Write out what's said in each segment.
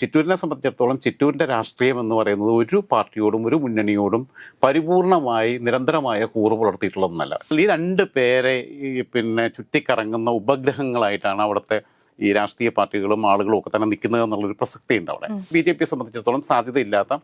ചിറ്റൂരിനെ സംബന്ധിച്ചിടത്തോളം ചിറ്റൂരിന്റെ രാഷ്ട്രീയം എന്ന് പറയുന്നത് ഒരു പാർട്ടിയോടും ഒരു മുന്നണിയോടും പരിപൂർണമായി നിരന്തരമായ കൂറ് പുലർത്തിയിട്ടുള്ളതൊന്നല്ല. ഈ രണ്ട് പേരെ പിന്നെ ചുറ്റിക്കറങ്ങുന്ന ഉപഗ്രഹങ്ങളായിട്ടാണ് അവിടുത്തെ ഈ രാഷ്ട്രീയ പാർട്ടികളും ആളുകളും ഒക്കെ തന്നെ നിൽക്കുന്നത് എന്നുള്ളൊരു പ്രസക്തി ഉണ്ട് അവിടെ. ബി ജെ പിയെ സംബന്ധിച്ചിടത്തോളം സാധ്യതയില്ലാത്ത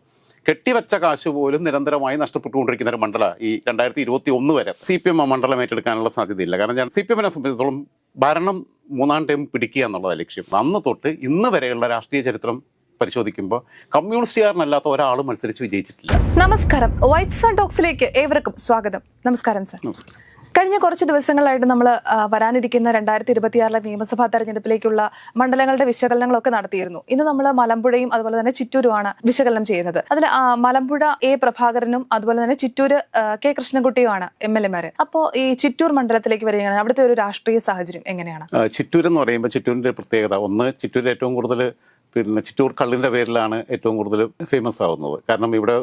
കെട്ടിവെച്ച കാശ് പോലും നിരന്തരമായി നഷ്ടപ്പെട്ടുകൊണ്ടിരിക്കുന്ന ഒരു മണ്ഡല ഈ രണ്ടായിരത്തി ഇരുപത്തി ഒന്ന് വരെ സി പി എം ആ മണ്ഡലം ഏറ്റെടുക്കാനുള്ള സാധ്യതയില്ല. കാരണം ഞാൻ സി പി എമ്മിനെ സംബന്ധിച്ചിടത്തോളം ഭരണം മൂന്നാം ടൈം പിടിക്കുക എന്നുള്ളതാണ് ലക്ഷ്യം. അന്ന് തൊട്ട് ഇന്ന് വരെയുള്ള രാഷ്ട്രീയ ചരിത്രം പരിശോധിക്കുമ്പോൾ കമ്മ്യൂണിസ്റ്റുകാരനല്ലാത്ത ഒരാൾ മത്സരിച്ച് വിജയിച്ചിട്ടില്ല. നമസ്കാരം. വൈറ്റ് സ്വാൻ ടോക്സിലേക്ക് ഏവർക്കും സ്വാഗതം. നമസ്കാരം സർ. നമസ്കാരം. കഴിഞ്ഞ കുറച്ച് ദിവസങ്ങളായിട്ട് നമ്മൾ വരാനിരിക്കുന്ന രണ്ടായിരത്തി ഇരുപത്തിയാറിലെ നിയമസഭാ തെരഞ്ഞെടുപ്പിലേക്കുള്ള മണ്ഡലങ്ങളുടെ വിശകലനങ്ങളൊക്കെ നടത്തിയിരുന്നു. ഇന്ന് നമ്മൾ മലമ്പുഴയും അതുപോലെ തന്നെ ചിറ്റൂരുമാണ് വിശകലനം ചെയ്യുന്നത്. അതിൽ മലമ്പുഴ എ പ്രഭാകരനും അതുപോലെ തന്നെ ചിറ്റൂര് കെ കൃഷ്ണൻകുട്ടിയുമാണ് എം എൽ എമാര് അപ്പോൾ ഈ ചിറ്റൂർ മണ്ഡലത്തിലേക്ക് വരികയാണ് അവിടുത്തെ ഒരു രാഷ്ട്രീയ സാഹചര്യം എങ്ങനെയാണ്? ചിറ്റൂർ എന്ന് പറയുമ്പോൾ ചിറ്റൂരിന്റെ പ്രത്യേകത. ഒന്ന് ചിറ്റൂർ ഏറ്റവും കൂടുതൽ പിന്നെ ചിറ്റൂർ കള്ളിന്റെ പേരിലാണ് ഏറ്റവും കൂടുതൽ ഫേമസ് ആവുന്നത്. കാരണം ഇവിടെ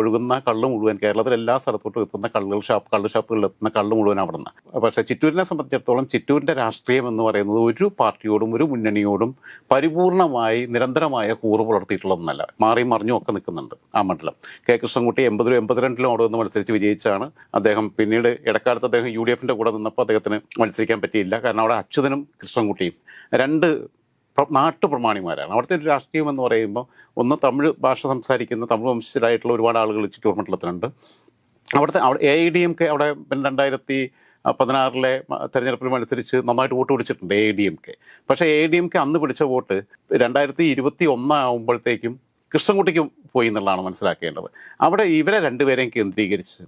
ഒഴുകുന്ന കള്ള് മുഴുവൻ കേരളത്തിൽ എല്ലാ സ്ഥലത്തോട്ടും എത്തുന്ന കള്ളുകൾ ഷാപ്പ് കള്ള് ഷാപ്പുകളിൽ എത്തുന്ന കള്ള് മുഴുവൻ അവിടെ നിന്ന് പക്ഷേ ചിറ്റൂരിനെ സംബന്ധിച്ചിടത്തോളം ചിറ്റൂരിന്റെ രാഷ്ട്രീയം എന്ന് പറയുന്നത് ഒരു പാർട്ടിയോടും ഒരു മുന്നണിയോടും പരിപൂർണമായി നിരന്തരമായ കൂറ് പുലർത്തിയിട്ടുള്ളതെന്നല്ല മാറി മറിഞ്ഞും ഒക്കെ നിൽക്കുന്നുണ്ട് ആ മണ്ഡലം. കെ കൃഷ്ണൻകുട്ടി എൺപതിലും എൺപത്തിരണ്ടിലും അവിടെ നിന്ന് മത്സരിച്ച് വിജയിച്ചാണ് അദ്ദേഹം. പിന്നീട് ഇടക്കാലത്ത് അദ്ദേഹം യു ഡി എഫിന്റെ കൂടെ നിന്നപ്പോൾ അദ്ദേഹത്തിന് മത്സരിക്കാൻ പറ്റിയില്ല. കാരണം അവിടെ അച്യുതനും കൃഷ്ണൻകുട്ടിയും രണ്ട് നാട്ടുപ്രമാണിമാരാണ്. അവിടുത്തെ ഒരു രാഷ്ട്രീയം എന്ന് പറയുമ്പോൾ ഒന്ന് തമിഴ് ഭാഷ സംസാരിക്കുന്ന തമിഴ് വംശജരായിട്ടുള്ള ഒരുപാട് ആളുകൾ ചുറ്റൂർ മണ്ഡലത്തിലുണ്ട് അവിടുത്തെ അവിടെ A I D M K അവിടെ പിന്നെ രണ്ടായിരത്തി പതിനാറിലെ തെരഞ്ഞെടുപ്പിൽ മത്സരിച്ച് നന്നായിട്ട് വോട്ട് പിടിച്ചിട്ടുണ്ട് എ ഡി എം കെ പക്ഷേ എ ഡി എം കെ അന്ന് പിടിച്ച വോട്ട് രണ്ടായിരത്തി ഇരുപത്തി ഒന്നാകുമ്പോഴത്തേക്കും കൃഷ്ണൻകുട്ടിക്കും പോയി എന്നുള്ളതാണ് മനസ്സിലാക്കേണ്ടത്. അവിടെ ഇവരെ രണ്ടുപേരെയും കേന്ദ്രീകരിച്ച്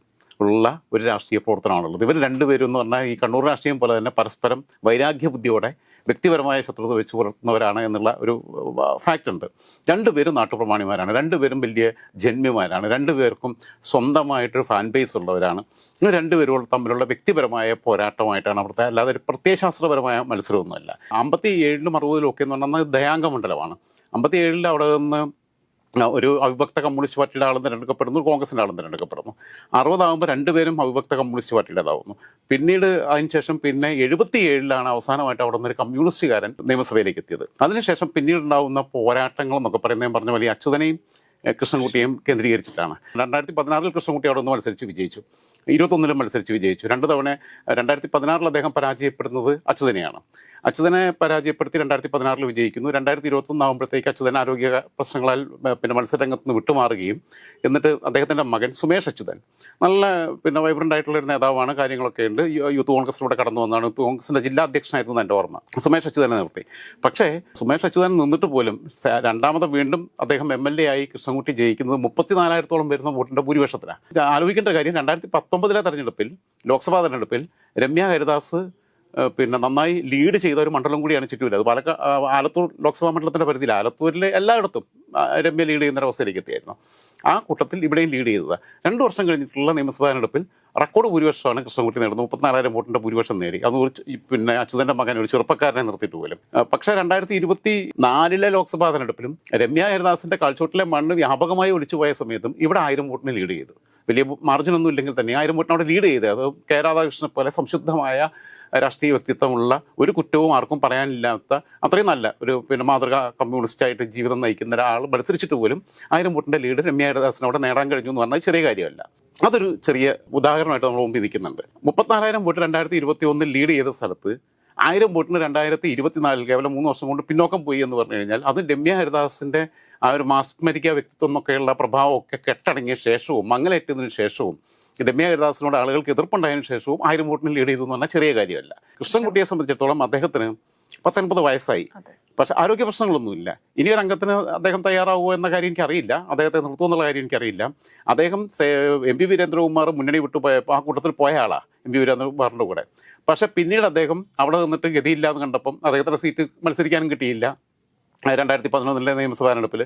ഉള്ള ഒരു രാഷ്ട്രീയ പ്രവർത്തനമാണുള്ളത്. ഇവർ രണ്ടുപേരും എന്ന് പറഞ്ഞാൽ ഈ കണ്ണൂർ രാഷ്ട്രീയം പോലെ തന്നെ പരസ്പരം വൈരാഗ്യ ബുദ്ധിയോടെ വ്യക്തിപരമായ ശത്രുത വെച്ച് പുലർത്തുന്നവരാണ് എന്നുള്ള ഒരു ഫാക്റ്റ് ഉണ്ട്. രണ്ടുപേരും നാട്ടുപ്രമാണിമാരാണ്. രണ്ടുപേരും വലിയ ജന്മിമാരാണ്. രണ്ടുപേർക്കും സ്വന്തമായിട്ടൊരു ഫാൻ ബേസ് ഉള്ളവരാണ്. ഇങ്ങനെ രണ്ടുപേരും തമ്മിലുള്ള വ്യക്തിപരമായ പോരാട്ടമായിട്ടാണ് അവിടുത്തെ അല്ലാതെ ഒരു പ്രത്യയശാസ്ത്രപരമായ മത്സരമൊന്നുമല്ല. അമ്പത്തി ഏഴിലും അറുപതിലും ഒക്കെ എന്ന് പറഞ്ഞാൽ ദയാംഗ മണ്ഡലമാണ്. അമ്പത്തി ഏഴിൽ അവിടെ നിന്ന് ഒരു അവിഭക്ത കമ്മ്യൂണിസ്റ്റ് പാർട്ടിയുടെ ആളും തിരഞ്ഞെടുക്കപ്പെടുന്നു കോൺഗ്രസിന്റെ ആളും തിരഞ്ഞെടുക്കപ്പെടുന്നു. അറുപതാകുമ്പോൾ രണ്ടുപേരും അവിഭക്ത കമ്മ്യൂണിസ്റ്റ് പാർട്ടിയുടേതാവുന്നു. പിന്നീട് അതിനുശേഷം പിന്നെ എഴുപത്തി ഏഴിലാണ് അവസാനമായിട്ട് അവിടെ നിന്നൊരു കമ്മ്യൂണിസ്റ്റുകാരൻ നിയമസഭയിലേക്ക് എത്തിയത്. അതിനുശേഷം പിന്നീട് ഉണ്ടാകുന്ന പോരാട്ടങ്ങൾ എന്നൊക്കെ പറഞ്ഞ വലിയ അച്യുതനെയും എ, കൃഷ്ണൻകുട്ടിയും കേന്ദ്രീകരിച്ചിട്ടാണ്. രണ്ടായിരത്തി പതിനാറിൽ കൃഷ്ണൻകുട്ടി അവിടെ നിന്ന് മത്സരിച്ച് വിജയിച്ചു. ഇരുപത്തൊന്നിലും മത്സരിച്ച് വിജയിച്ചു. രണ്ട് തവണ രണ്ടായിരത്തി പതിനാറിൽ അദ്ദേഹം പരാജയപ്പെടുന്നത് അച്യുതനെയാണ്. അച്യുതനെ പരാജയപ്പെടുത്തി രണ്ടായിരത്തി പതിനാറിൽ വിജയിക്കുന്നു. രണ്ടായിരത്തി ഇരുപത്തൊന്ന് ആകുമ്പോഴത്തേക്ക് അച്യുതൻ ആരോഗ്യ പ്രശ്നങ്ങളാൽ പിന്നെ മത്സരരംഗത്ത് നിന്ന് വിട്ടുമാറുകയും എന്നിട്ട് അദ്ദേഹത്തിന്റെ മകൻ സുമേഷ് അച്യുതൻ. നല്ല പിന്നെ വൈബ്രന്റ് ആയിട്ടുള്ള ഒരു നേതാവാണ് കാര്യങ്ങളൊക്കെ ഉണ്ട്. യൂത്ത് കോൺഗ്രസിലൂടെ കടന്നു വന്നതാണ്. യൂത്ത് കോൺഗ്രസിന്റെ ജില്ലാ അധ്യക്ഷനായിരുന്നു എന്റെ ഓർമ്മ. സുമേഷ് അച്യുതനെ നിർത്തി. പക്ഷേ സുമേഷ് അച്യുതൻ നിന്നിട്ട് പോലും രണ്ടാമത് വീണ്ടും അദ്ദേഹം എം എൽ എ ആയി കൃഷ്ണൻകുട്ടി ജയിക്കുന്നത് മുപ്പത്തിനാലായിരത്തോളം വരുന്ന വോട്ടിന്റെ ഭൂരിപക്ഷത്തിലാണ് ആലോചിക്കേണ്ട കാര്യം രണ്ടായിരത്തി പത്തൊമ്പതിലെ തെരഞ്ഞെടുപ്പിൽ ലോക്സഭാ തെരഞ്ഞെടുപ്പിൽ രമ്യ ഹരിദാസ് പിന്നെ നന്നായി ലീഡ് ചെയ്ത ഒരു മണ്ഡലം കൂടിയാണ് ചിറ്റൂർ അത് പാലക്കാട് ആലത്തൂർ ലോക്സഭാ മണ്ഡലത്തിന്റെ പരിധിയിൽ ആലത്തൂരിലെ എല്ലായിടത്തും രമ്യ ലീഡ് ചെയ്യുന്ന ഒരവസ്ഥയിലേക്ക് എത്തിയായിരുന്നു. ആ കൂട്ടത്തിൽ ഇവിടെയും ലീഡ് ചെയ്തത്. രണ്ട് വർഷം കഴിഞ്ഞിട്ടുള്ള നിയമസഭാ തെരഞ്ഞെടുപ്പിൽ റെക്കോർഡ് ഭൂരിപക്ഷമാണ് കൃഷ്ണൻകുട്ടി നേടുന്നത്. മുപ്പത്തിനാലായിരം വോട്ടിന്റെ ഭൂരിപക്ഷം നേടി. അത് പിന്നെ അച്യുതന്റെ മകൻ ഒരു ചെറുപ്പക്കാരനെ നിർത്തിയിട്ട് പോലും. പക്ഷേ രണ്ടായിരത്തി ഇരുപത്തി നാലിലെ ലോക്സഭാ തെരഞ്ഞെടുപ്പിലും രമ്യ ഹരിദാസിന്റെ കാഴ്ചവട്ടിലെ മണ്ണ് വ്യാപകമായി ഒലിച്ചു പോയ സമയത്തും ഇവിടെ ആയിരം വോട്ടിന് ലീഡ് ചെയ്തു. വലിയ മാർജിനൊന്നും ഇല്ലെങ്കിൽ തന്നെ ആയിരം വോട്ടിന് അവിടെ ലീഡ് ചെയ്തത് അത് കെ രാധാകൃഷ്ണനെ പോലെ സംശുദ്ധമായ രാഷ്ട്രീയ വ്യക്തിത്വമുള്ള ഒരു കുറ്റവും ആർക്കും പറയാനില്ലാത്ത അത്രയും നല്ല ഒരു പിന്നെ മാതൃക കമ്മ്യൂണിസ്റ്റായിട്ട് ജീവിതം നയിക്കുന്ന ഒരാൾ മത്സരിച്ചിട്ട് പോലും ആയിരം വോട്ടിന്റെ ലീഡ് രമ്യ ഹരിദാസിനോട് അവിടെ നേടാൻ കഴിഞ്ഞു എന്ന് പറഞ്ഞാൽ ചെറിയ കാര്യമല്ല. അതൊരു ചെറിയ ഉദാഹരണമായിട്ട് നമ്മൾ മുമ്പിൽ നിൽക്കുന്നുണ്ട്. മുപ്പത്തിനാലായിരം വോട്ട് രണ്ടായിരത്തി ഇരുപത്തി ഒന്നിൽ ലീഡ് ചെയ്ത സ്ഥലത്ത് ആയിരം വോട്ടിന് രണ്ടായിരത്തി ഇരുപത്തിനാലിൽ കേവലം മൂന്ന് വർഷം കൊണ്ട് പിന്നോക്കം പോയി എന്ന് പറഞ്ഞു കഴിഞ്ഞാൽ അത് രമ്യ ഹരിദാസിന്റെ ആ ഒരു മാസ്മരിക വ്യക്തിത്വം എന്നൊക്കെയുള്ള പ്രഭാവമൊക്കെ കെട്ടടങ്ങിയ ശേഷവും മങ്ങലേറ്റതിനു ശേഷവും രമ്യ ഹരിദാസിനോട് ആളുകൾക്ക് എതിർപ്പുണ്ടായതിനു ശേഷവും ആയിരം വോട്ടിന് ലീഡ് ചെയ്തു എന്ന് പറഞ്ഞാൽ ചെറിയ കാര്യമല്ല. കൃഷ്ണൻകുട്ടിയെ സംബന്ധിച്ചിടത്തോളം അദ്ദേഹത്തിന് പത്തൊൻപത് വയസ്സായി. പക്ഷെ ആരോഗ്യ പ്രശ്നങ്ങളൊന്നുമില്ല ഇനി ഒരു അംഗത്തിന് അദ്ദേഹം തയ്യാറാവുമോ എന്ന കാര്യം എനിക്കറിയില്ല. അദ്ദേഹത്തെ നിർത്തുമോ എന്നുള്ള കാര്യം എനിക്കറിയില്ല. അദ്ദേഹം എം പി വീരേന്ദ്രകുമാർ മുന്നണി വിട്ടു പോയ ആ കൂട്ടത്തിൽ പോയ ആളാണ് എം പി വീരേന്ദ്രകുമാറിന്റെ കൂടെ. പക്ഷെ പിന്നീട് അദ്ദേഹം അവിടെ നിന്നിട്ട് ഗതിയില്ല എന്ന് കണ്ടപ്പം അദ്ദേഹത്തിന്റെ സീറ്റ് മത്സരിക്കാനും കിട്ടിയില്ല. രണ്ടായിരത്തി പതിനൊന്നിലെ നിയമസഭാ തെരഞ്ഞെടുപ്പിൽ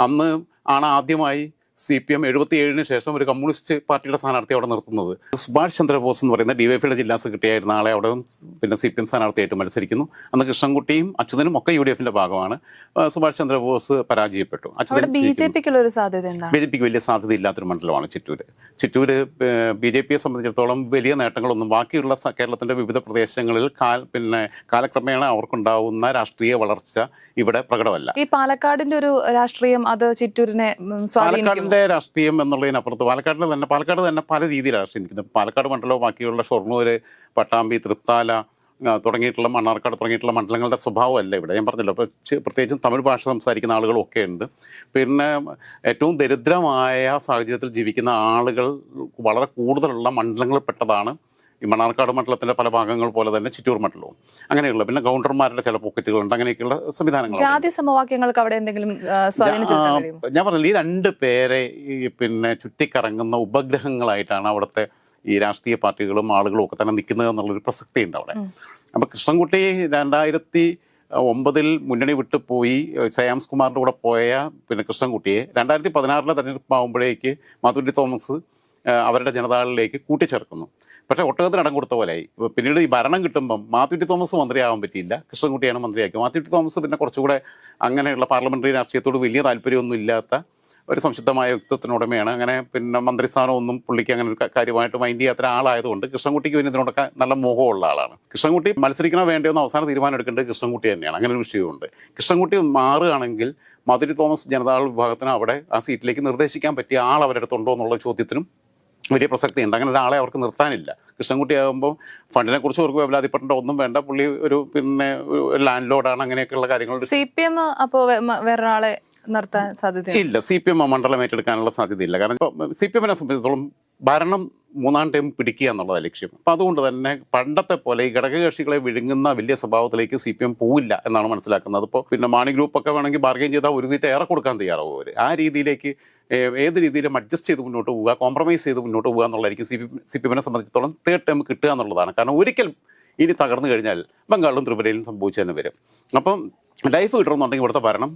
അന്ന് ആണ് ആദ്യമായി സി പി എം എഴുപത്തി ഏഴിന് ശേഷം ഒരു കമ്മ്യൂണിസ്റ്റ് പാർട്ടിയുടെ സ്ഥാനാർത്ഥി അവിടെ നിർത്തുന്നത്. സുഭാഷ് ചന്ദ്രബോസ് എന്ന് പറയുന്ന ഡിവൈഫിയുടെ ജില്ലാ സെക്രട്ടറി ആയിരുന്ന ആളെ അവിടെ പിന്നെ സി പി എം സ്ഥാനാർത്ഥിയായിട്ട് മത്സരിക്കുന്നു. അന്ന് കൃഷ്ണൻകുട്ടിയും അച്യുതനും ഒക്കെ യു ഡി എഫിന്റെ ഭാഗമാണ് സുഭാഷ് ചന്ദ്രബോസ് പരാജയപ്പെട്ടു. അച്യുതൻ ബി ജെ പിക്കുള്ള ഒരു സാധ്യത ഇല്ലാത്തൊരു പിക്ക് വലിയ മണ്ഡലമാണ് ചിറ്റൂര്. ചിറ്റൂര് ബി ജെ പിയെ സംബന്ധിച്ചിടത്തോളം വലിയ നേട്ടങ്ങളൊന്നും ബാക്കിയുള്ള കേരളത്തിന്റെ വിവിധ പ്രദേശങ്ങളിൽ കാൽ പിന്നെ കാലക്രമേണ അവർക്കുണ്ടാവുന്ന രാഷ്ട്രീയ വളർച്ച ഇവിടെ പ്രകടമല്ല. ഈ പാലക്കാടിന്റെ ഒരു രാഷ്ട്രീയം അത് ചിറ്റൂരിനെ സ്വാധീനിക്കും പാലക്കാടിന്റെ രാഷ്ട്രീയം എന്നുള്ളതിനപ്പുറത്ത് പാലക്കാടിൽ തന്നെ പാലക്കാട് തന്നെ പല രീതിയിലാണ് രാഷ്ട്രീയം നിൽക്കുന്നത് പാലക്കാട് മണ്ഡലവും ബാക്കിയുള്ള ഷൊർണൂര് പട്ടാമ്പി തൃത്താല തുടങ്ങിയിട്ടുള്ള മണ്ണാർക്കാട് തുടങ്ങിയിട്ടുള്ള മണ്ഡലങ്ങളുടെ സ്വഭാവമല്ല ഇവിടെ. ഞാൻ പറഞ്ഞല്ലോ അപ്പോൾ പ്രത്യേകിച്ചും തമിഴ് ഭാഷ സംസാരിക്കുന്ന ആളുകളൊക്കെ ഉണ്ട്. പിന്നെ ഏറ്റവും ദരിദ്രമായ സാഹചര്യത്തിൽ ജീവിക്കുന്ന ആളുകൾ വളരെ കൂടുതലുള്ള മണ്ഡലങ്ങളിൽ പെട്ടതാണ് ഈ മണ്ണാർക്കാട് മണ്ഡലത്തിന്റെ പല ഭാഗങ്ങൾ പോലെ തന്നെ ചിറ്റൂർ മണ്ഡലവും. അങ്ങനെയുള്ള പിന്നെ ഗൗണ്ടർമാരുടെ ചില പോക്കറ്റുകളുണ്ട്. അങ്ങനെയൊക്കെയുള്ള സംവിധാനങ്ങൾ ജാതി സമവാക്യങ്ങൾക്ക് അവിടെ എന്തെങ്കിലും ഞാൻ പറഞ്ഞില്ല ഈ രണ്ട് പേരെ ഈ പിന്നെ ചുറ്റിക്കറങ്ങുന്ന ഉപഗ്രഹങ്ങളായിട്ടാണ് അവിടുത്തെ ഈ രാഷ്ട്രീയ പാർട്ടികളും ആളുകളും ഒക്കെ തന്നെ നിൽക്കുന്നത് എന്നുള്ളൊരു പ്രസക്തി ഉണ്ട് അവിടെ അപ്പൊ കൃഷ്ണൻകുട്ടി രണ്ടായിരത്തി ഒമ്പതിൽ മുന്നണി വിട്ടു പോയി ശ്രേയാംസ് കുമാറിന്റെ കൂടെ പോയ പിന്നെ കൃഷ്ണൻകുട്ടിയെ രണ്ടായിരത്തി പതിനാറിലെ തെരഞ്ഞെടുപ്പ് ആകുമ്പോഴേക്ക് മാധുരി തോമസ് അവരുടെ ജനതാളിലേക്ക് കൂട്ടിച്ചേർക്കുന്നു. പക്ഷേ ഒട്ടകത്തിന് ഇടം കൊടുത്ത പോലെ ആയി. പിന്നീട് ഈ ഭരണം കിട്ടുമ്പം മാത്യു ടി തോമസ് മന്ത്രിയാവാൻ പറ്റിയില്ല. കൃഷ്ണൻകുട്ടിയാണ് മന്ത്രിയാക്കി മാത്യു ടി തോമസ് പിന്നെ കുറച്ചുകൂടെ അങ്ങനെയുള്ള പാർലമെന്ററി രാഷ്ട്രീയത്തോട് വലിയ താല്പര്യമൊന്നും ഇല്ലാത്ത ഒരു സംശുദ്ധമായ വ്യക്തിത്വത്തിനുടമയാണ് അങ്ങനെ പിന്നെ മന്ത്രിസ്ഥാനം ഒന്നും പുള്ളിക്ക് അങ്ങനെ ഒരു കാര്യമായിട്ട് മൈൻഡ് ചെയ്യാത്ത ഒരാളായതുകൊണ്ട് കൃഷ്ണൻകുട്ടിക്ക് പിന്നെ ഇതിനോടൊക്കെ നല്ല മോഹമുള്ള ആളാണ്. കൃഷ്ണൻകുട്ടി മത്സരിക്കണോ വേണ്ടോ എന്ന് അവസാനം തീരുമാനം എടുക്കേണ്ടത് കൃഷ്ണൻകുട്ടി തന്നെയാണ്. അങ്ങനെ ഒരു വിഷയമുണ്ട് കൃഷ്ണൻകുട്ടി മാറുകയാണെങ്കിൽ മാധുരി തോമസ് ജനതാദൾ വിഭാഗത്തിന് അവിടെ ആ സീറ്റിലേക്ക് നിർദ്ദേശിക്കാൻ പറ്റിയ ആൾ അവരുടെ അടുത്തുണ്ടോ എന്നുള്ള ചോദ്യത്തിനും വലിയ പ്രസക്തിയുണ്ട് അങ്ങനെ ഒരാളെ അവർക്ക് നിർത്താനില്ല. കൃഷ്ണൻകുട്ടി ആകുമ്പോൾ ഫണ്ടിനെ കുറിച്ച് അവർക്ക് വേവലാതിപ്പെടേണ്ട ഒന്നും വേണ്ട. പുള്ളി ഒരു പിന്നെ ലാൻഡ് ലോഡാണ് അങ്ങനെയൊക്കെയുള്ള കാര്യങ്ങൾ. സി പി എം അപ്പോൾ വേറൊരാളെ നിർത്താൻ സാധ്യത ഇല്ല. സി പി എം മണ്ഡലം ഏറ്റെടുക്കാനുള്ള സാധ്യതയില്ല. കാരണം ഇപ്പോൾ സി പി എമ്മിനെ സംബന്ധിച്ചിടത്തോളം ഭരണം മൂന്നാം ടൈം പിടിക്കുക എന്നുള്ളതാണ് ലക്ഷ്യം. അപ്പം അതുകൊണ്ട് തന്നെ പണ്ടത്തെ പോലെ ഈ ഘടകകക്ഷികളെ വിഴുങ്ങുന്ന വലിയ സ്വഭാവത്തിലേക്ക് സി പി എം പോവില്ല എന്നാണ് മനസ്സിലാക്കുന്നത്. അപ്പോൾ പിന്നെ മാണി ഗ്രൂപ്പൊക്കെ വേണമെങ്കിൽ ബാർഗെയിൻ ചെയ്താൽ ഒരു സീറ്റ് ഏറെ കൊടുക്കാൻ തയ്യാറാവും അവർ ആ രീതിയിലേക്ക് ഏത് രീതിയിലും അഡ്ജസ്റ്റ് ചെയ്ത് മുന്നോട്ട് പോവുക കോംപ്രമൈസ് ചെയ്ത് മുന്നോട്ട് പോകുക എന്നുള്ളതായിരിക്കും സി പി സി പി എമ്മിനെ സംബന്ധിച്ചിടത്തോളം തേർഡ് ടൈം കിട്ടുക എന്നുള്ളതാണ്. കാരണം ഒരിക്കൽ ഇനി തകർന്നു കഴിഞ്ഞാൽ ബംഗാളിലും ത്രിപുരയിലും സംഭവിച്ചു തന്നെ വരും. അപ്പം ലൈഫ് കിട്ടണമെന്നുണ്ടെങ്കിൽ ഇവിടുത്തെ ഭരണം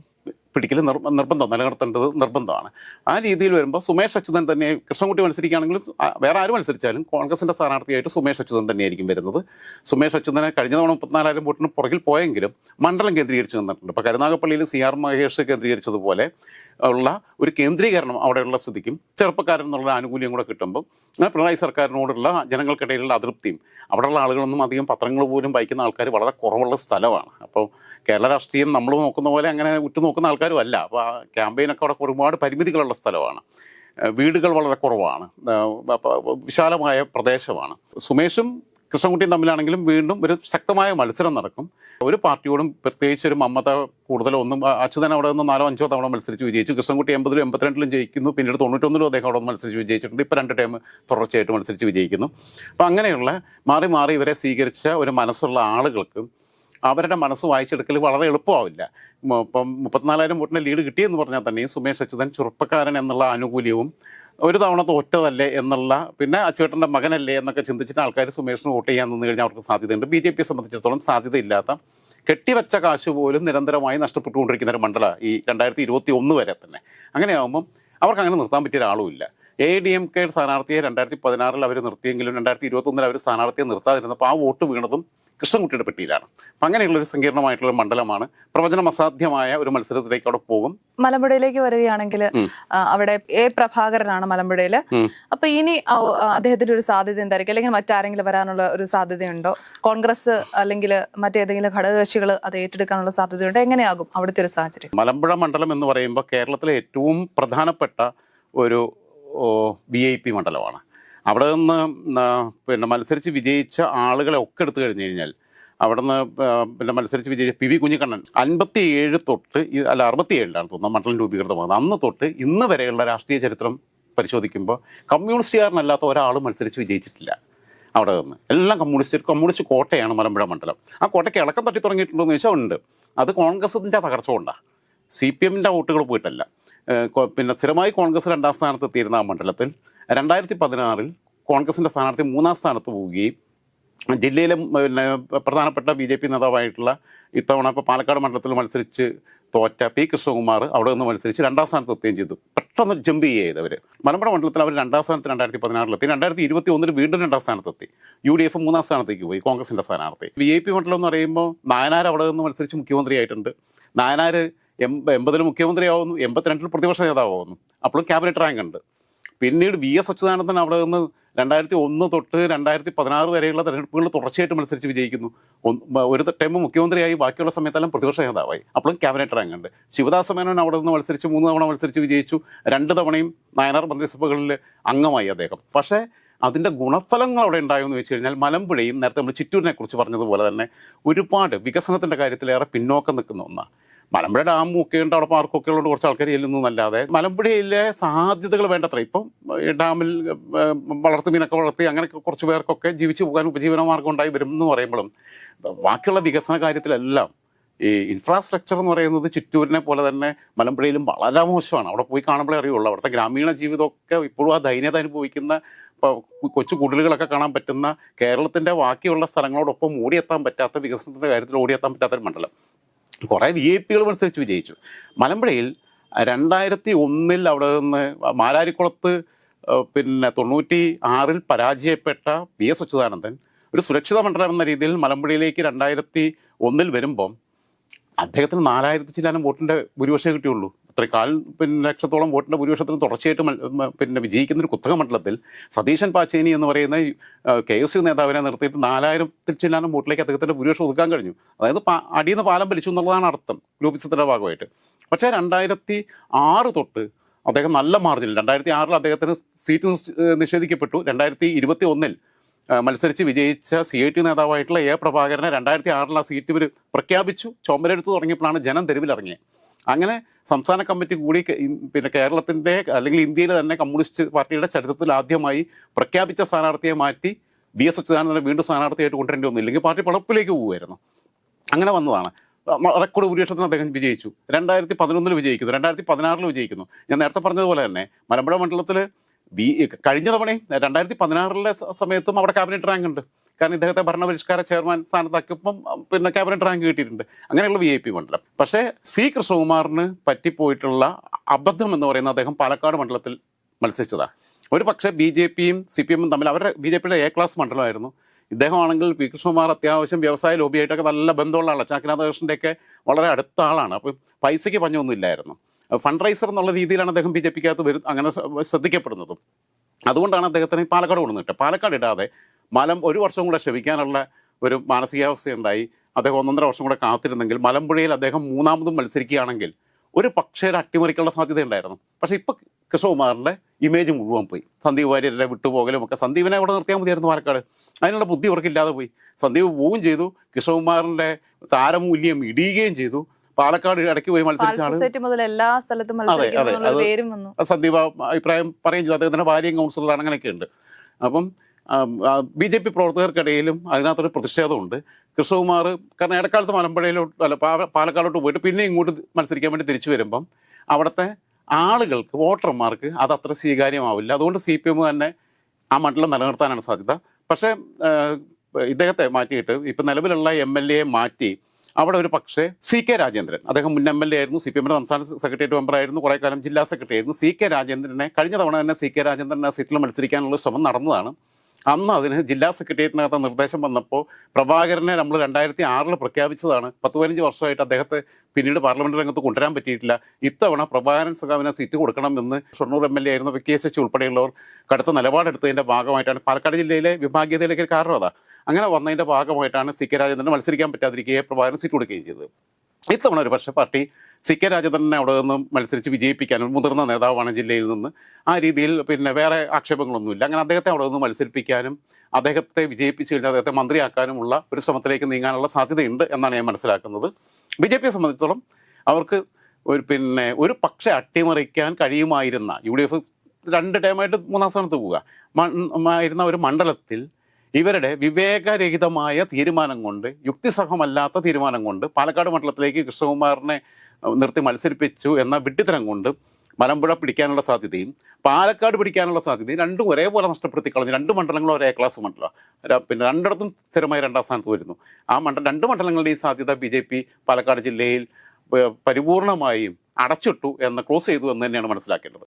പിടിക്കൽ നിർ നിർബന്ധം നിലനിർത്തേണ്ടത് നിർബന്ധമാണ്. ആ രീതിയിൽ വരുമ്പോൾ സുമേഷ് അച്യുതൻ തന്നെ കൃഷ്ണൻകുട്ടി മത്സരിക്കുകയാണെങ്കിലും വേറെ ആരും മത്സരിച്ചാലും കോൺഗ്രസിന്റെ സ്ഥാനാർത്ഥിയായിട്ട് സുമേഷ് അച്യുതൻ തന്നെയായിരിക്കും വരുന്നത്. സുമേഷ് അച്യുതനെ കഴിഞ്ഞ തവണ മുപ്പത്തിനാലായിരം വോട്ടിന് പുറകിൽ പോയെങ്കിലും മണ്ഡലം കേന്ദ്രീകരിച്ച് നിന്നിട്ടുണ്ട്. ഇപ്പോൾ കരുനാഗപ്പള്ളിയിൽ സി ആർ മഹേഷ് കേന്ദ്രീകരിച്ചതുപോലെ ഉള്ള ഒരു കേന്ദ്രീകരണം അവിടെയുള്ള സ്ഥിതിക്കും ചെറുപ്പക്കാരൻ എന്നുള്ള ആനുകൂല്യം കൂടെ കിട്ടുമ്പോൾ പിണറായി സർക്കാരിനോടുള്ള ജനങ്ങൾക്കിടയിലുള്ള അതൃപ്തിയും അവിടെയുള്ള ആളുകളൊന്നും അധികം പത്രങ്ങൾ പോലും വായിക്കുന്ന ആൾക്കാർ വളരെ കുറവുള്ള സ്ഥലമാണ്. അപ്പോൾ കേരള രാഷ്ട്രീയം നമ്മൾ നോക്കുന്ന പോലെ അങ്ങനെ ഉറ്റുനോക്കുന്ന ആൾക്കാരും അല്ല. അപ്പോൾ ആ ക്യാമ്പയിനൊക്കെ അവിടെ ഒരുപാട് പരിമിതികളുള്ള സ്ഥലമാണ്. വീടുകൾ വളരെ കുറവാണ്. വിശാലമായ പ്രദേശമാണ്. സുമേഷും കൃഷ്ണൻകുട്ടിയും തമ്മിലാണെങ്കിലും വീണ്ടും ഒരു ശക്തമായ മത്സരം നടക്കും. ഒരു പാർട്ടിയോടും പ്രത്യേകിച്ച് ഒരു മമത കൂടുതലോ ഒന്നും അച്യുതൻ അവിടെ നിന്ന് നാലോ അഞ്ചോ തവണ മത്സരിച്ച് വിജയിച്ചു. കൃഷ്ണൻകുട്ടി എൺപതിലും എൺപത്തിരണ്ടിലും ജയിക്കുന്നു. പിന്നീട് തൊണ്ണൂറ്റൊന്നിലും അദ്ദേഹം അവിടെ മത്സരിച്ച് വിജയിച്ചിട്ടുണ്ട്. ഇപ്പോൾ രണ്ട് ടൈം തുടർച്ചയായിട്ട് മത്സരിച്ച് വിജയിക്കുന്നു. അപ്പോൾ അങ്ങനെയുള്ള മാറി മാറി ഇവരെ സ്വീകരിച്ച ഒരു മനസ്സുള്ള ആളുകൾക്ക് അവരുടെ മനസ്സ് വായിച്ചെടുക്കൽ വളരെ എളുപ്പമാവില്ല. ഇപ്പം മുപ്പത്തിനാലായിരം വോട്ടിന് ലീഡ് കിട്ടിയെന്ന് പറഞ്ഞാൽ തന്നെയും സുമേഷ് അച്യുതൻ ചെറുപ്പക്കാരൻ എന്നുള്ള ആനുകൂല്യവും ഒരു തവണ തോറ്റതല്ലേ എന്നുള്ള പിന്നെ അച്ചുവേട്ടന്റെ മകനല്ലേ എന്നൊക്കെ ചിന്തിച്ചിട്ട് ആൾക്കാർ സുമേഷിന് വോട്ട് ചെയ്യാൻ നിന്ന് കഴിഞ്ഞാൽ അവർക്ക് സാധ്യതയുണ്ട്. ബി ജെ പിയെ സംബന്ധിച്ചിടത്തോളം സാധ്യതയില്ലാത്ത കെട്ടിവെച്ച കാശ് പോലും നിരന്തരമായി നഷ്ടപ്പെട്ടുകൊണ്ടിരിക്കുന്ന ഒരു മണ്ഡല ഈ രണ്ടായിരത്തി ഇരുപത്തി ഒന്ന് വരെ തന്നെ. അങ്ങനെയാകുമ്പം അവർക്ക് അങ്ങനെ നിർത്താൻ പറ്റിയ ഒരാളുമില്ല എ ഡി എം കെ സ്ഥാനാർത്ഥിയെ രണ്ടായിരത്തി പതിനാറിൽ അവർ നിർത്തിയെങ്കിലും രണ്ടായിരത്തി ഇരുപത്തൊന്നിൽ അവർ സ്ഥാനാർത്ഥിയെ നിർത്താതിരുന്നപ്പോൾ ആ വോട്ട് വീണതും കൃഷ്ണൻകുട്ടിയുടെ പെട്ടിയിലാണ്. അപ്പം അങ്ങനെയുള്ള ഒരു സങ്കീർണമായിട്ടുള്ള മണ്ഡലമാണ്. പ്രവചനം അസാധ്യമായ ഒരു മത്സരത്തിലേക്ക് അവിടെ പോകും. മലമ്പുഴയിലേക്ക് വരികയാണെങ്കിൽ അവിടെ എ പ്രഭാകരനാണ് മലമ്പുഴയിൽ. ഉം. അപ്പൊ ഇനി അദ്ദേഹത്തിന്റെ ഒരു സാധ്യത എന്തായിരിക്കും? അല്ലെങ്കിൽ മറ്റാരെങ്കിലും വരാനുള്ള ഒരു സാധ്യതയുണ്ടോ? കോൺഗ്രസ് അല്ലെങ്കിൽ മറ്റേതെങ്കിലും ഘടകകക്ഷികൾ അത് ഏറ്റെടുക്കാനുള്ള സാധ്യതയുണ്ടോ? എങ്ങനെയാകും അവിടുത്തെ ഒരു സാഹചര്യം? മലമ്പുഴ മണ്ഡലം എന്ന് പറയുമ്പോൾ കേരളത്തിലെ ഏറ്റവും പ്രധാനപ്പെട്ട ഒരു വി ഐ പി മണ്ഡലമാണ്. അവിടെ നിന്ന് പിന്നെ മത്സരിച്ച് വിജയിച്ച ആളുകളെ ഒക്കെ എടുത്തു കഴിഞ്ഞു കഴിഞ്ഞാൽ അവിടെ നിന്ന് പിന്നെ മത്സരിച്ച് വിജയിച്ച പി വി കുഞ്ഞിക്കണ്ണൻ അൻപത്തി ഏഴ് തൊട്ട് അല്ല അറുപത്തി ഏഴിലാണ് തോന്നുന്നത് മണ്ഡലം രൂപീകൃതമാകുന്നത്. അന്ന് തൊട്ട് ഇന്ന് വരെയുള്ള രാഷ്ട്രീയ ചരിത്രം പരിശോധിക്കുമ്പോൾ കമ്മ്യൂണിസ്റ്റുകാരനല്ലാത്ത ഒരാൾ മത്സരിച്ച് വിജയിച്ചിട്ടില്ല അവിടെ നിന്ന്. എല്ലാം കമ്മ്യൂണിസ്റ്റ് കമ്മ്യൂണിസ്റ്റ് കോട്ടയാണ് മലമ്പുഴ മണ്ഡലം. ആ കോട്ടയ്ക്ക് ഇളക്കം തട്ടി തുടങ്ങിയിട്ടുണ്ടോ എന്ന് ചോദിച്ചാൽ ഉണ്ട്. അത് കോൺഗ്രസിന്റെ തകർച്ച കൊണ്ടാണ്. സി പി എമ്മിന്റെ വോട്ടുകൾ പോയിട്ടല്ല പിന്നെ സ്ഥിരമായി കോൺഗ്രസ് രണ്ടാം സ്ഥാനത്ത് എത്തിയിരുന്ന ആ മണ്ഡലത്തിൽ രണ്ടായിരത്തി പതിനാറിൽ കോൺഗ്രസിന്റെ സ്ഥാനാർത്ഥി മൂന്നാം സ്ഥാനത്ത് പോവുകയും ജില്ലയിലെ പിന്നെ പ്രധാനപ്പെട്ട ബി ജെ പി നേതാവായിട്ടുള്ള ഇത്തവണ ഇപ്പോൾ പാലക്കാട് മണ്ഡലത്തിൽ മത്സരിച്ച് തോറ്റ പി കൃഷ്ണകുമാർ അവിടെ നിന്ന് മത്സരിച്ച് രണ്ടാം സ്ഥാനത്ത് എത്തുകയും ചെയ്തു. പെട്ടെന്ന് ജമ്പ് ചെയ്തവർ മലമ്പുഴ മണ്ഡലത്തിൽ അവർ രണ്ടാം സ്ഥാനത്ത് രണ്ടായിരത്തി പതിനാറിലെത്തി രണ്ടായിരത്തി ഇരുപത്തി ഒന്നിൽ വീണ്ടും രണ്ടാം സ്ഥാനത്തെത്തി യു ഡി എഫ് മൂന്നാം സ്ഥാനത്തേക്ക് പോയി കോൺഗ്രസിന്റെ സ്ഥാനാർത്ഥി. ബി ജെ പി മണ്ഡലം എന്ന് പറയുമ്പോൾ നായനാർ അവിടെ നിന്ന് മത്സരിച്ച് മുഖ്യമന്ത്രിയായിട്ടുണ്ട്. നായനാർ എൺപതിൽ മുഖ്യമന്ത്രിയാവുന്നു എൺപത്തിരണ്ടിൽ പ്രതിപക്ഷ നേതാവാകുന്നു അപ്പോഴും ക്യാബിനറ്റ് റാങ്ക് ഉണ്ട്. പിന്നീട് വി എസ് അച്യുതാനന്ദൻ അവിടെ നിന്ന് രണ്ടായിരത്തി ഒന്ന് തൊട്ട് രണ്ടായിരത്തി പതിനാറ് വരെയുള്ള തെരഞ്ഞെടുപ്പുകളിൽ തുടർച്ചയായിട്ട് മത്സരിച്ച് വിജയിക്കുന്നു. ഒരു ടൈം മുഖ്യമന്ത്രിയായി ബാക്കിയുള്ള സമയത്തെല്ലാം പ്രതിപക്ഷ നേതാവായി. അപ്പോഴും ക്യാബിനറ്റ് റാങ്ക് ഉണ്ട്. ശിവദാസ മേനോൻ അവിടെ നിന്ന് മത്സരിച്ച് മൂന്ന് തവണ മത്സരിച്ച് വിജയിച്ചു. രണ്ട് തവണയും നയനാർ മന്ത്രിസഭകളിൽ അംഗമായി അദ്ദേഹം. പക്ഷേ അതിന്റെ ഗുണഫലങ്ങൾ അവിടെ ഉണ്ടായോ എന്ന് വെച്ച് കഴിഞ്ഞാൽ മലമ്പുഴയും നേരത്തെ നമ്മൾ ചിറ്റൂരിനെ കുറിച്ച് പറഞ്ഞതുപോലെ തന്നെ ഒരുപാട് വികസനത്തിന്റെ കാര്യത്തിലേറെ പിന്നോക്കം നിൽക്കുന്ന ഒന്നാണ്. മലമ്പുഴ ഡാമും ഒക്കെ ഉണ്ട് അവിടെ പാർക്കൊക്കെ ഉള്ളതുകൊണ്ട് കുറച്ച് ആൾക്കാർ ചെല്ലുന്നു അല്ലാതെ മലമ്പുഴയിലെ സാധ്യതകൾ വേണ്ടത്ര. ഇപ്പം ഡാമിൽ വളർത്തു മീനൊക്കെ വളർത്തി അങ്ങനെ കുറച്ച് പേർക്കൊക്കെ ജീവിച്ചു പോകാൻ ഉപജീവന മാർഗം ഉണ്ടായി വരും എന്ന് പറയുമ്പോഴും ബാക്കിയുള്ള വികസന കാര്യത്തിലെല്ലാം ഈ ഇൻഫ്രാസ്ട്രക്ചർ എന്ന് പറയുന്നത് ചുറ്റൂരിനെ പോലെ തന്നെ മലമ്പുഴയിലും വളരെ മോശമാണ്. അവിടെ പോയി കാണുമ്പോഴേ അറിയുള്ളൂ. അവിടുത്തെ ഗ്രാമീണ ജീവിതമൊക്കെ ഇപ്പോഴും ആ ദൈന്യത അനുഭവിക്കുന്ന കൊച്ചു കുടിലുകളൊക്കെ കാണാൻ പറ്റുന്ന കേരളത്തിന്റെ ബാക്കിയുള്ള സ്ഥലങ്ങളോടൊപ്പം ഓടിയെത്താൻ പറ്റാത്ത വികസനത്തിന്റെ കാര്യത്തിൽ ഓടിയെത്താൻ പറ്റാത്തൊരു മണ്ഡലം. കുറേ വി ഐ പികൾ മത്സരിച്ച് വിജയിച്ചു. മലമ്പുഴയിൽ രണ്ടായിരത്തി ഒന്നിൽ അവിടെ നിന്ന് മാരാരിക്കുളത്ത് പിന്നെ തൊണ്ണൂറ്റി ആറിൽ പരാജയപ്പെട്ട പി എസ് അച്യുതാനന്ദൻ ഒരു സുരക്ഷിത മണ്ഡലം എന്ന രീതിയിൽ മലമ്പുഴയിലേക്ക് രണ്ടായിരത്തി ഒന്നിൽ വരുമ്പം അദ്ദേഹത്തിന് നാലായിരത്തി ചില്ലാനും വോട്ടിന്റെ ഭൂരിപക്ഷമേ കിട്ടിയുള്ളൂ. അത്ര കാൽ പിന്നെ ലക്ഷത്തോളം വോട്ടിന്റെ ഭൂരിപക്ഷത്തിന് തുടർച്ചയായിട്ട് പിന്നെ വിജയിക്കുന്ന ഒരു കുത്തക മണ്ഡലത്തിൽ സതീശൻ പാച്ചേനി എന്ന് പറയുന്ന കെ എസ് യു നേതാവിനെ നിർത്തിയിട്ട് നാലായിരത്തിൽ ചില്ലാനും വോട്ടിലേക്ക് അദ്ദേഹത്തിന്റെ ഭൂരിപക്ഷം ഒതുക്കാൻ കഴിഞ്ഞു. അതായത് അടിയിൽ നിന്ന് പാലം വലിച്ചു എന്നുള്ളതാണ് അർത്ഥം ഗ്രൂപ്പിസത്തിന്റെ ഭാഗമായിട്ട്. പക്ഷേ രണ്ടായിരത്തി ആറ് തൊട്ട് അദ്ദേഹം നല്ല മാർജിനിൽ രണ്ടായിരത്തി ആറിൽ അദ്ദേഹത്തിന് സീറ്റ് നിഷേധിക്കപ്പെട്ടു. രണ്ടായിരത്തി ഇരുപത്തി ഒന്നിൽ മത്സരിച്ച് വിജയിച്ച സി ഐ ടി നേതാവായിട്ടുള്ള എ പ്രഭാകരനെ രണ്ടായിരത്തി ആറിൽ ആ സീറ്റ് ഇവർ പ്രഖ്യാപിച്ചു. ചുമരെടുത്ത് തുടങ്ങിയപ്പോഴാണ് ജനം തെരുവിലിറങ്ങിയത് അങ്ങനെ സംസ്ഥാന കമ്മിറ്റി കൂടി പിന്നെ കേരളത്തിന്റെ അല്ലെങ്കിൽ ഇന്ത്യയിലെ തന്നെ കമ്മ്യൂണിസ്റ്റ് പാർട്ടിയുടെ ചരിത്രത്തിൽ ആദ്യമായി പ്രഖ്യാപിച്ച സ്ഥാനാർത്ഥിയെ മാറ്റി വി എസ് അച്യുതാനന്ദനെ വീണ്ടും സ്ഥാനാർത്ഥിയായിട്ട് കൊണ്ടുവരേണ്ടി വന്നു ഇല്ലെങ്കിൽ പാർട്ടി പടപ്പിലേക്ക് പോകുമായിരുന്നു. അങ്ങനെ വന്നതാണ്. റെക്കോർഡ് ഭൂരിപക്ഷത്തിന് അദ്ദേഹം വിജയിച്ചു. രണ്ടായിരത്തി പതിനൊന്നിൽ വിജയിക്കുന്നു. രണ്ടായിരത്തി പതിനാറിൽ വിജയിക്കുന്നു. ഞാൻ നേരത്തെ പറഞ്ഞതുപോലെ തന്നെ മലമ്പുഴ മണ്ഡലത്തിൽ ബി കഴിഞ്ഞ തവണയും രണ്ടായിരത്തി പതിനാറിലെ സമയത്തും അവിടെ ക്യാബിനറ്റ് റാങ്ക് ഉണ്ട്. കാരണം ഇദ്ദേഹത്തെ ഭരണപരിഷ്കാര ചെയർമാൻ സ്ഥാനത്താക്കിയപ്പം പിന്നെ ക്യാബിനറ്റ് റാങ്ക് കിട്ടിയിട്ടുണ്ട്. അങ്ങനെയുള്ള വി ഐ പി മണ്ഡലം. പക്ഷേ സി കൃഷ്ണകുമാറിന് പറ്റിപ്പോയിട്ടുള്ള അബദ്ധം എന്ന് പറയുന്ന അദ്ദേഹം പാലക്കാട് മണ്ഡലത്തിൽ മത്സരിച്ചതാണ് ഒരു പക്ഷേ ബി ജെ പിയും സി പി എമ്മും തമ്മിൽ അവരുടെ ബി ജെ പിയുടെ എ ക്ലാസ് മണ്ഡലമായിരുന്നു. ഇദ്ദേഹമാണെങ്കിൽ പി കൃഷ്ണകുമാർ അത്യാവശ്യം വ്യവസായ ലോബിയായിട്ടൊക്കെ നല്ല ബന്ധമുള്ള ആളാണ് ചാക്കിനാഥകൃഷ്ണന്റെ ഒക്കെ വളരെ അടുത്ത ആളാണ് അപ്പം പൈസയ്ക്ക് പഞ്ഞൊന്നും ഇല്ലായിരുന്നു ഫണ്ട് റൈസർ എന്നുള്ള രീതിയിലാണ് അദ്ദേഹം ബി ജെ പിക്കകത്ത് വരും അങ്ങനെ ശ്ര- ശ്രദ്ധിക്കപ്പെടുന്നതും. അതുകൊണ്ടാണ് അദ്ദേഹത്തിന് പാലക്കാട് കൊണ്ടുവന്നിട്ട് പാലക്കാട് ഇടാതെ മലം ഒരു വർഷം കൂടെ ക്ഷമിക്കാനുള്ള ഒരു മാനസികാവസ്ഥയുണ്ടായി. അദ്ദേഹം ഒന്നൊന്നര വർഷം കൂടെ കാത്തിരുന്നെങ്കിൽ മലമ്പുഴയിൽ അദ്ദേഹം മൂന്നാമതും മത്സരിക്കുകയാണെങ്കിൽ ഒരു പക്ഷേ ഒരു അട്ടിമറിക്കുള്ള സാധ്യതയുണ്ടായിരുന്നു. പക്ഷേ ഇപ്പം കൃഷ്ണകുമാറിന്റെ ഇമേജ് മുഴുവൻ പോയി. സന്ദീപ് വാര്യരുടെ വിട്ടുപോകലും ഒക്കെ സന്ദീപിനെ അവിടെ നിർത്തിയാൽ മതിയായിരുന്നു പാലക്കാട്. അതിനുള്ള ബുദ്ധി അവർക്കില്ലാതെ പോയി. സന്ദീപ് പോവുകയും ചെയ്തു. കൃഷ്ണകുമാറിന്റെ താരമൂല്യം ഇടിയുകയും ചെയ്തു. പാലക്കാട് ഇടയ്ക്ക് പോയി മത്സരിച്ചാണ് അതെ, അതെ, അത് സന്ദീപ് അഭിപ്രായം പറയുകയും ചെയ്തു. അദ്ദേഹത്തിന്റെ ഭാര്യയും കൗൺസിലറാണ് അങ്ങനെയൊക്കെ ഉണ്ട്. അപ്പം ബി ജെ പി പ്രവർത്തകർക്കിടയിലും അതിനകത്തൊരു പ്രതിഷേധമുണ്ട്. കൃഷ്ണകുമാർ കാരണം ഇടക്കാലത്ത് മലമ്പുഴയിലോട്ട് അല്ല പാലക്കാടോട്ട് പോയിട്ട് പിന്നെ ഇങ്ങോട്ട് മത്സരിക്കാൻ വേണ്ടി തിരിച്ചു വരുമ്പം അവിടുത്തെ ആളുകൾക്ക് വോട്ടർമാർക്ക് അത് അത്ര സ്വീകാര്യമാവില്ല. അതുകൊണ്ട് സി പി എം തന്നെ ആ മണ്ഡലം നിലനിർത്താനാണ് സാധ്യത. പക്ഷേ ഇദ്ദേഹത്തെ മാറ്റിയിട്ട് ഇപ്പം നിലവിലുള്ള എം എൽ എയെ മാറ്റി അവിടെ ഒരു പക്ഷേ സി കെ രാജേന്ദ്രൻ. അദ്ദേഹം മുൻ എം എൽ എ ആയിരുന്നു സി പി എമ്മിന്റെ സംസ്ഥാന സെക്രട്ടേറിയറ്റ് മെമ്പർ ആയിരുന്നു കുറേ കാലം ജില്ലാ സെക്രട്ടറി ആയിരുന്നു. സി കെ രാജേന്ദ്രനെ കഴിഞ്ഞ തവണ തന്നെ സി കെ രാജേന്ദ്രൻ ആ സീറ്റിൽ മത്സരിക്കാനുള്ള ശ്രമം നടന്നതാണ്. അന്ന് അതിന് ജില്ലാ സെക്രട്ടേറിയറ്റിനകത്ത് നിർദ്ദേശം വന്നപ്പോൾ പ്രഭാകരനെ നമ്മൾ രണ്ടായിരത്തി ആറിൽ പ്രഖ്യാപിച്ചതാണ്. പത്ത് പതിനഞ്ച് വർഷമായിട്ട് അദ്ദേഹത്തെ പിന്നീട് പാർലമെന്റ് രംഗത്ത് കൊണ്ടുവരാൻ പറ്റിയിട്ടില്ല. ഇത്തവണ പ്രഭാകരൻ സഖാവിനെ സീറ്റ് കൊടുക്കണം എന്ന് ഷൊർണൂർ എം എൽ എ ആയിരുന്ന കെ എച്ച് ഉൾപ്പെടെയുള്ളവർ കടുത്ത നിലപാടെടുത്തതിന്റെ ഭാഗമായിട്ടാണ്. പാലക്കാട് ജില്ലയിലെ വിഭാഗീയതയിലേക്ക് കാരണം അതാ. അങ്ങനെ വന്നതിന്റെ ഭാഗമായിട്ടാണ് സി കെ രാജേന്ദ്രന് മത്സരിക്കാൻ പറ്റാതിരിക്കുകയെ പ്രഭാകരൻ സീറ്റ് കൊടുക്കുകയും ചെയ്തത്. ഇത്തവണ ഒരു പക്ഷേ പാർട്ടി സി കെ രാജേന്ദ്രനെ അവിടെ നിന്ന് മത്സരിച്ച് വിജയിപ്പിക്കാനും മുതിർന്ന നേതാവാണ് ജില്ലയിൽ നിന്ന് ആ രീതിയിൽ പിന്നെ വേറെ ആക്ഷേപങ്ങളൊന്നുമില്ല. അങ്ങനെ അദ്ദേഹത്തെ അവിടെ നിന്ന് മത്സരിപ്പിക്കാനും അദ്ദേഹത്തെ വിജയിപ്പിച്ചു കഴിഞ്ഞാൽ അദ്ദേഹത്തെ മന്ത്രിയാക്കാനുമുള്ള ഒരു ശ്രമത്തിലേക്ക് നീങ്ങാനുള്ള സാധ്യതയുണ്ട് എന്നാണ് ഞാൻ മനസ്സിലാക്കുന്നത്. ബി ജെ പിയെ സംബന്ധിച്ചിടത്തോളം അവർക്ക് ഒരു പിന്നെ ഒരു പക്ഷെ അട്ടിമറിക്കാൻ കഴിയുമായിരുന്ന യു ഡി എഫ് രണ്ട് ടൈമായിട്ട് മൂന്നാം സ്ഥാനത്ത് പോവുക. ഇരുന്ന ഒരു മണ്ഡലത്തിൽ ഇവരുടെ വിവേകരഹിതമായ തീരുമാനം കൊണ്ട് യുക്തിസഹമല്ലാത്ത തീരുമാനം കൊണ്ട് പാലക്കാട് മണ്ഡലത്തിലേക്ക് കൃഷ്ണകുമാറിനെ നിർത്തി മത്സരിപ്പിച്ചു എന്ന വിഡ്ഢിത്തരം കൊണ്ട് മലമ്പുഴ പിടിക്കാനുള്ള സാധ്യതയും പാലക്കാട് പിടിക്കാനുള്ള സാധ്യതയും രണ്ടും ഒരേപോലെ നഷ്ടപ്പെടുത്തി കളഞ്ഞു. രണ്ട് മണ്ഡലങ്ങളും ഒരേ ക്ലാസ് മണ്ഡലം പിന്നെ രണ്ടിടത്തും സ്ഥിരമായി രണ്ടാം സ്ഥാനത്ത് വരുന്നു. ആ മണ്ഡലം രണ്ട് മണ്ഡലങ്ങളുടെയും സാധ്യത ബി ജെ പി പാലക്കാട് ജില്ലയിൽ പരിപൂർണമായും അടച്ചിട്ടു എന്ന് ക്ലോസ് ചെയ്തു എന്ന് തന്നെയാണ് മനസ്സിലാക്കേണ്ടത്.